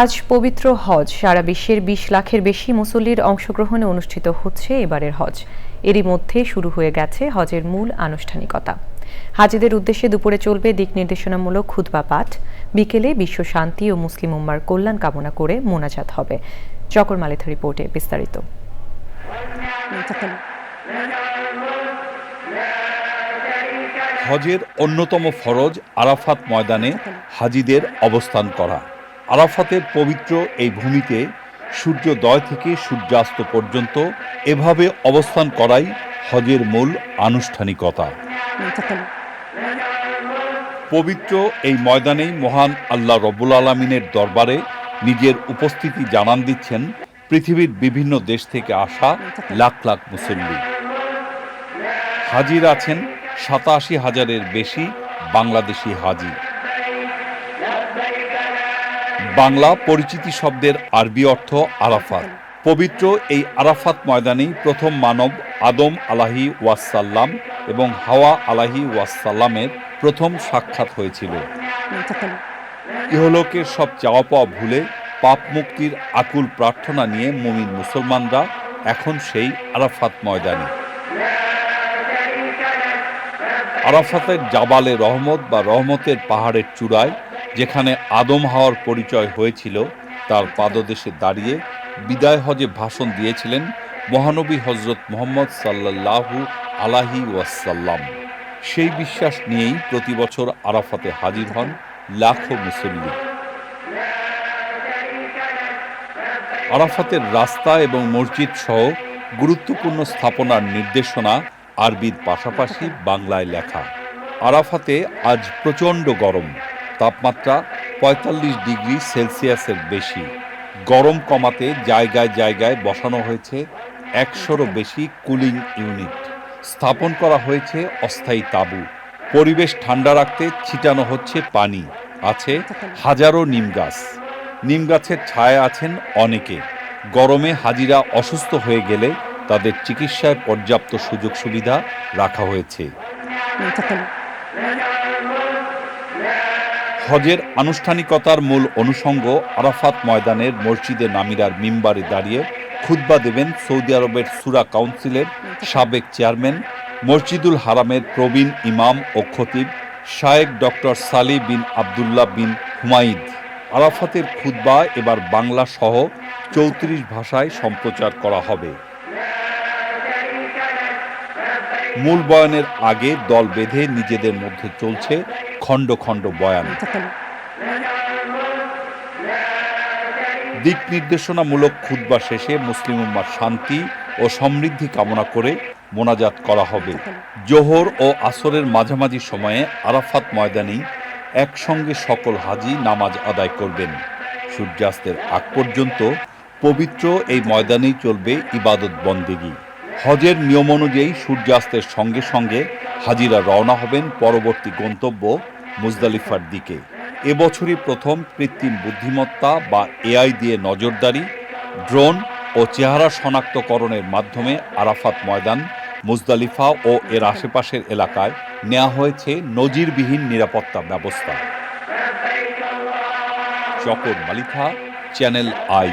আজ পবিত্র হজ। সারা বিশ্বের বিশ লাখের বেশি মুসল্লির অংশগ্রহণে অনুষ্ঠিত হচ্ছে এবারের হজ। এরই মধ্যে শুরু হয়ে গেছে হজের মূল আনুষ্ঠানিকতা। হাজিদের উদ্দেশ্যে দুপুরে চলবে দিক নির্দেশনামূলক খুতবা পাঠ। বিকেলে বিশ্ব শান্তি ও মুসলিম উম্মার কল্যাণ কামনা করে মোনাজাত হবে। চকর মালিথা রিপোর্টে বিস্তারিত। হজের অন্যতম ফরজ আরাফাত ময়দানে হাজিদের অবস্থান করা। আরাফাতের পবিত্র এই ভূমিতে সূর্যোদয় থেকে সূর্যাস্ত পর্যন্ত এভাবে অবস্থান করাই হজের মূল আনুষ্ঠানিকতা। পবিত্র এই ময়দানেই মহান আল্লাহ রব্বুল আলমিনের দরবারে নিজের উপস্থিতি জানান দিচ্ছেন পৃথিবীর বিভিন্ন দেশ থেকে আসা লাখ লাখ মুসল্লি। হাজির আছেন সাতাশি হাজারের বেশি বাংলাদেশি হাজি। বাংলা পরিচিতি শব্দের আরবি অর্থ আরাফাত। পবিত্র এই আরাফাত ময়দানেই প্রথম মানব আদম আলাহি ওয়াসাল্লাম এবং হাওয়া আলাহি ওয়াসাল্লামের প্রথম সাক্ষাৎ হয়েছিল। ইহলোকের সব চাওয়া পাওয়া ভুলে পাপ মুক্তির আকুল প্রার্থনা নিয়ে মুমিন মুসলমানরা এখন সেই আরাফাত ময়দানে। আরাফাতের জাবালে রহমত বা রহমতের পাহাড়ের চূড়ায় যেখানে আদম হাওয়ার পরিচয় হয়েছিল, তার পাদদেশে দাঁড়িয়ে বিদায় হজে ভাষণ দিয়েছিলেন মহানবী হজরত মোহাম্মদ সাল্লাল্লাহু আলাহি ওয়াসাল্লাম। সেই বিশ্বাস নিয়েই প্রতি বছর আরাফাতে হাজির হন লাখো মুসল্লি। আরাফাতের রাস্তা এবং মসজিদ সহ গুরুত্বপূর্ণ স্থাপনার নির্দেশনা আরবির পাশাপাশি বাংলায় লেখা। আরাফাতে আজ প্রচণ্ড গরম। তাপমাত্রা পঁয়তাল্লিশ ডিগ্রি সেলসিয়াসের বেশি। গরম কমাতে জায়গায় জায়গায় বসানো হয়েছে একশোরও বেশি কুলিং ইউনিট। স্থাপন করা হয়েছে অস্থায়ী তাঁবু। পরিবেশ ঠান্ডা রাখতে ছিটানো হচ্ছে পানি। আছে হাজারো নিম গাছ। নিম গাছের ছায়া আছেন অনেকে। গরমে হাজিরা অসুস্থ হয়ে গেলে তাদের চিকিৎসায় পর্যাপ্ত সুযোগ সুবিধা রাখা হয়েছে। হজের আনুষ্ঠানিকতার মূল অনুষঙ্গ আরাফাত ময়দানের মসজিদে নামিরার মিম্বারে দাঁড়িয়ে খুতবা দেবেন সৌদি আরবের সুরা কাউন্সিলের সাবেক চেয়ারম্যান, মসজিদুল হারামের প্রবীণ ইমাম ও খতিব শায়েক ডক্টর সালি বিন আবদুল্লাহ বিন হুমাইদ আরাফাতের খুতবা এবার বাংলা সহ চৌত্রিশ ভাষায় সম্প্রচার করা হবে। মূল বয়ানের আগে দল বেঁধে নিজেদের মধ্যে চলছে খণ্ড খণ্ড বয়ান। দিক নির্দেশনামূলক খুতবা শেষে মুসলিম উম্মার শান্তি ও সমৃদ্ধি কামনা করে মোনাজাত করা হবে। জোহর ও আসরের মাঝামাঝি সময়ে আরাফাত ময়দানেই একসঙ্গে সকল হাজি নামাজ আদায় করবেন। সূর্যাস্তের আগ পর্যন্ত পবিত্র এই ময়দানেই চলবে ইবাদত বন্দেগী। হজের নিয়ম অনুযায়ী সূর্যাস্তের সঙ্গে সঙ্গে হাজিরা রওনা হবেন পরবর্তী গন্তব্য মুজদালিফার দিকে। এবছরই প্রথম কৃত্রিম বুদ্ধিমত্তা বা এআই দিয়ে নজরদারি, ড্রোন ও চেহারা শনাক্তকরণের মাধ্যমে আরাফাত ময়দান, মুজদালিফা ও এর আশেপাশের এলাকায় নেওয়া হয়েছে নজিরবিহীন নিরাপত্তা ব্যবস্থা। চকর মালিথা চ্যানেল আই।